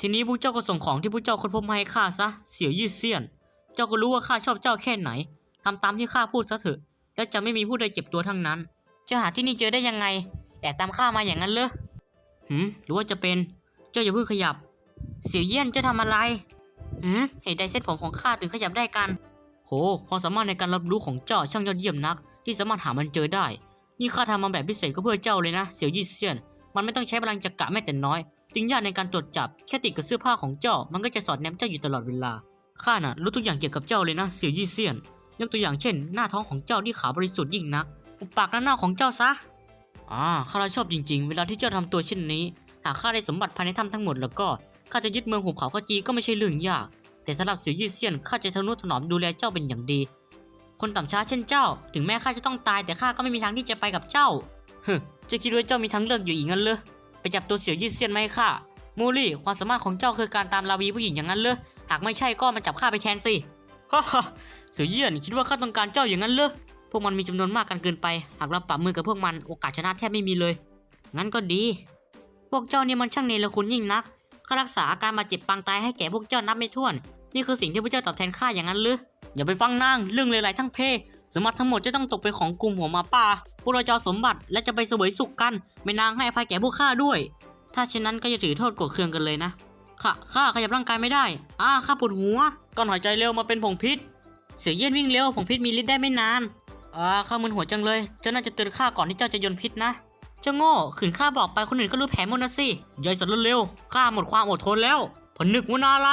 ทีนี้พวกเจ้าก็ส่งของที่พวกเจ้าค้นพบมาให้ข้าซะ เสี่ยวยี่เซียน เจ้าก็รู้ว่าข้าชอบเจ้าแค่ไหนทำตามที่ข้าพูดซะเถอะ แล้วจะไม่มีผู้ใดเจ็บตัวทั้งนั้น จะหาที่นี่เจอได้ยังไง แอบตามข้ามาอย่างนั้นเหรอหืม หรือว่าจะเป็น เจ้าอย่าเพิ่งขยับ เสี่ยวเยี่ยนเจะทำอะไร หืม เหตุใดเส้นผมของข้าถึงขยับได้กัน โห ความสามารถในการรับรู้ของเจ้าช่างยอดเยี่ยมนัก ที่สามารถหามันเจอได้ นี่ข้าทำมาแบบพิเศษก็เพื่อเจ้าเลยนะ เสี่ยวยี่เซียน มันไม่ต้องใช้พลังจักระแม้แต่น้อย จึงยากในการตรวจจับแค่ติดกับเสื้อผ้าของเจ้า มันก็จะสอดแนมเจ้าอยู่ตลอดเวลาข้าน่ะรู้ทุกอย่างเกี่ยวกับเจ้าเลยนะเสี่ยวยี่เซียนยกตัวอย่างเช่น หน้าท้องของเจ้าที่ขาวบริสุทธิ์ยิ่งนักอุปปากหน้าหน้าของเจ้าซะอ่าข้าชอบจริง ๆ เวลาที่เจ้าทำตัวเช่นนี้ หากข้าได้สมบัติภายในถ้ำทั้งหมดแล้วก็ข้าจะยึดเมืองหุบเขาขาจีก็ไม่ใช่เรื่องยาก แต่สำหรับเสี่ยวยี่เซียนข้าจะทนุถนอมดูแลเจ้าเป็นอย่างดี คนต่ำช้าเช่นเจ้า ถึงแม้ข้าจะต้องตายแต่ข้าก็ไม่มีทางที่จะไปกับเจ้าฮึ จะคิดว่าเจ้ามีทางเลือกอยู่อีกงั้นเลยไปจับตัวเสี่ยวยี่เซียนมาให้ข้ามูลี่ความสามารถของเจ้าคือการตามลาวีผู้หญิงอย่างนั้นเลยหากไม่ใช่ก็มาจับข้าไปแทนสิฮ่าเสี่ยวเยี่ยนคิดว่าข้าต้องการเจ้าอย่างนั้นเลยพวกมันมีจำนวนมากกันเกินไป หากเราปรับมือกับพวกมันโอกาสชนะแทบไม่มีเลย งั้นก็ดี พวกเจ้านี่มันช่างเนรคุณยิ่งนักข้ารักษาอาการบาดเจ็บปางตายให้แก่พวกเจ้านับไม่ถ้วน นี่คือสิ่งที่พวกเจ้าตอบแทนข้าอย่างนั้นหรือ อย่าไปฟังนางเรื่องเลวไหลทั้งเพสมบัติทั้งหมดจะต้องตกเป็นของกลุ่มหัวหมาป่า พวกเราจะเอาสมบัติและจะไปเสวยสุขกัน ไม่นางให้อภัยแก่พวกข้าด้วย ถ้าเช่นนั้นก็จะถือโทษโกรธเคืองกันเลยนะข้าข้าขยับร่างกายไม่ได้ อ้าข้าปวดหัวก่อนหายใจเร็วมาเป็นผงพิษ เสียเย็นวิ่งเร็วผงพิษมีฤทธิ์ได้ไม่นาน อ่าข้ามึนหัวจังเลย เจ้าน่าจะเตือนข้าก่อนที่เจ้าจะยนพิษนะเจ้าโง่ขืนข้าบอกไปคนอื่นก็รู้แผนหมดนะสิยายสัตว์เร็วข้าหมดความอดทนแล้วผนึกว่านาอะไร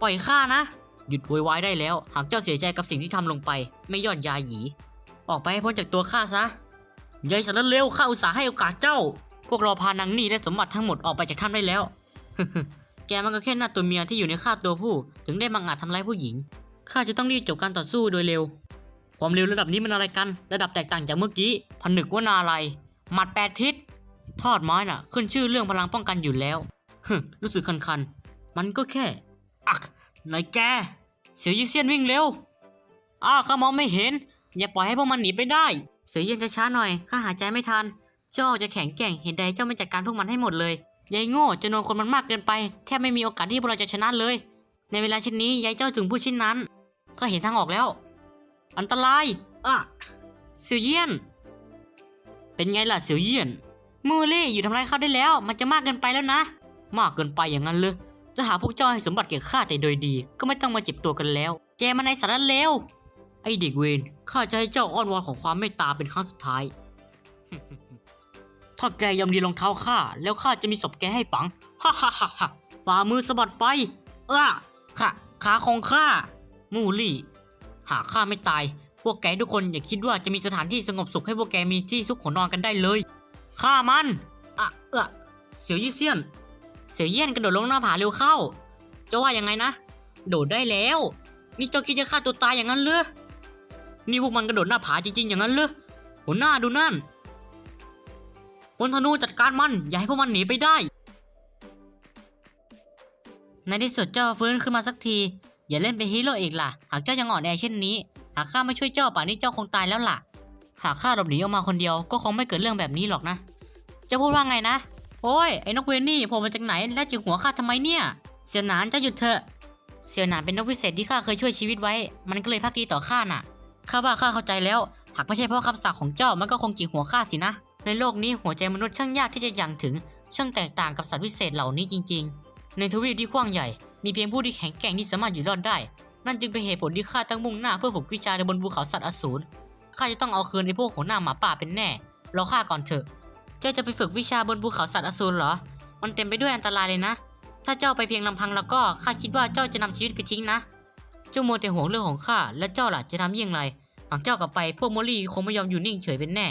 ปล่อยข้านะ หยุดโวยวายได้แล้ว หากเจ้าเสียใจกับสิ่งที่ทำลงไป ไม่ยอดยาหยี ออกไปให้พ้นจากตัวข้าซะยายสัตว์เร็วข้าอุตส่าห์ให้โอกาสเจ้า พวกเราพานางนี่และสมบัติทั้งหมดออกไปจากถ้ำได้แล้ว แกมันก็แค่หน้าตัวเมียที่อยู่ในคราตัวผู้ ถึงได้บังอาจทำร้ายผู้หญิง ข้าจะต้องรีบจบการต่อสู้โดยเร็ว ความเร็วระดับนี้มันอะไรกัน ระดับแตกต่างจากเมื่อกี้ ผนึกว่านาอะไร หมัดแปดทิศ ทอดไม้น่ะ ขึ้นชื่อเรื่องพลังป้องกันอยู่แล้วฮึรู้สึกคันๆ มันก็แค่ นายแก เสียวยี่เซียนวิ่งเร็ว อ้าวข้ามองไม่เห็น อย่าปล่อยให้พวกมันหนีไปได้ เสียเย็นช้าๆหน่อย ข้าหายใจไม่ทัน เจ้าจะแข็งแกร่งเห็นใดเจ้าไม่จัดการพวกมันให้หมดเลย ยายโง่จำนวนคนมันมากเกินไป แทบไม่มีโอกาสที่พวกเราจะชนะเลย ในเวลาเช่นนี้ยายเจ้าถึงผู้เช่นนั้น ก็เห็นทางออกแล้ว อันตรายอะเสี่ยเยี่ยน เป็นไงล่ะเสี่ยเยี่ยนมูลี่อยู่ทำร้ายเขาได้แล้ว มันจะมากเกินไปแล้วนะ มากเกินไปอย่างนั้นเลย จะหาพวกเจ้าให้สมบัติแก่ข้าแต่โดยดี ก็ไม่ต้องมาเจ็บตัวกันแล้ว แกมันในสารเลวไอเด็กเวนข้าจะให้เจ้าอ้อนวอนของความเมตตาเป็นครั้งสุดท้าย ถ้าแกยอมดีรองเท้าข้าแล้วข้าจะมีศพแกให้ฝัง ฮ่าฮ่าฮ่าฮ่าฝ่ามือสะบัดไฟ เอ้อขาขาของข้า มูลี่ หากข้าไม่ตาย พวกแกทุกคนอย่าคิดว่าจะมีสถานที่สงบสุขให้พวกแกมีที่ซุกหัวนอนกันได้เลย ฆ่ามัน อะเออเสี่ยวยี่เซียน เสี่ยวเยี่ยนกระโดดลงหน้าผาเร็วเข้าจะว่ายังไงนะ โดดได้แล้ว นี่เจ้าคิดจะฆ่าตัวตายอย่างนั้นเหรอนี่พวกมันกระโดดหน้าผาจริงๆอย่างนั้นเหรอหัวหน้าดูนั่นพลธนูจัดการมันอย่าให้พวกมันหนีไปได้ ในที่สุดเจ้าฟื้นขึ้นมาสักที อย่าเล่นเป็นฮีโร่อีกล่ะ หากเจ้ายังอ่อนแอเช่นนี้ หากข้าไม่ช่วยเจ้าป่านนี้เจ้าคงตายแล้วล่ะ หากข้าหลบหนีออกมาคนเดียวก็คงไม่เกิดเรื่องแบบนี้หรอกนะ จะพูดว่าไงนะ โอ้ยไอ้นกเวนนี่โผมมาจากไหนและจิกหัวข้าทำไมเนี่ย เสี่ยวหนานจะหยุดเถอะเสี่ยวหนานเป็นนกวิเศษที่ข้าเคยช่วยชีวิตไว้ มันก็เลยพักดีต่อข้าน่ะข้าว่าข้าเข้าใจแล้วหากไม่ใช่เพราะคำสั่งของเจ้ามันก็คงจิกหัวข้าสินะ ในโลกนี้หัวใจมนุษย์ช่างยากที่จะยังถึง ช่างแตกต่างกับสัตว์วิเศษเหล่านี้จริง ๆ ในทวีปที่กว้างใหญ่ มีเพียงผู้ที่แข็งแกร่งที่สามารถอยู่รอดได้ นั่นจึงเป็นเหตุผลที่ข้าตั้งมุ่งหน้าเพื่อฝึกวิชาในบนภูเขาสัตว์อสูรข้าจะต้องเอาคืนไอ้พวกหัวหน้าหมาป่าเป็นแน่รอข้าก่อนเถอะ เจ้าจะไปฝึกวิชาบนภูเขาสัตว์อสูรเหรอ มันเต็มไปด้วยอันตรายเลยนะ ถ้าเจ้าไปเพียงลำพังแล้วก็ข้าคิดว่าเจ้าจะนำชีวิตไปทิ้งนะเจ้าโมแต่ห่วงเรื่องของข้าและเจ้าล่ะจะทำอย่างไรหากเจ้ากลับไปพวกโมลี่คงไม่ยอมอยู่นิ่งเฉยเป็นแน่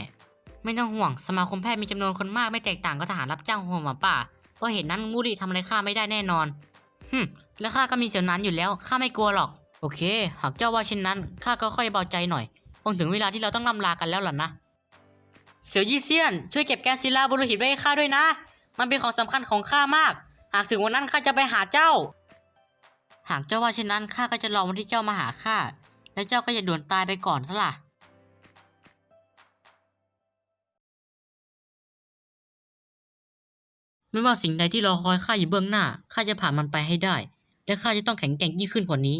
ไม่ต้องห่วงสมาคมแพทย์มีจำนวนคนมากไม่แตกต่างกับทหารรับจ้างของหมาป่าเพราะเหตุนั้นมูลี่ทำอะไรข้าไม่ได้แน่นอนฮึและข้าก็มีเสียวนั้นอยู่แล้วข้าไม่กลัวหรอก โอเค หากเจ้าว่าเช่นนั้นข้าก็ค่อยเบาใจหน่อยคงถึงเวลาที่เราต้องล่ำลากันแล้วล่ะนะ เสี่ยวยี่เซียน ช่วยเก็บแก๊สซิลาบรุหิตไว้ให้ข้าด้วยนะ มันเป็นของสำคัญของข้ามาก หากถึงวันนั้นข้าจะไปหาเจ้า หากเจ้าว่าเช่นนั้นข้าก็จะรอวันที่เจ้ามาหาข้า และเจ้าก็จะด่วนตายไปก่อนซะล่ะไม่ว่าสิ่งใดที่รอคอยข้าอยู่เบื้องหน้าข้าจะผ่านมันไปให้ได้ และข้าจะต้องแข็งแกร่งยิ่งขึ้นกว่านี้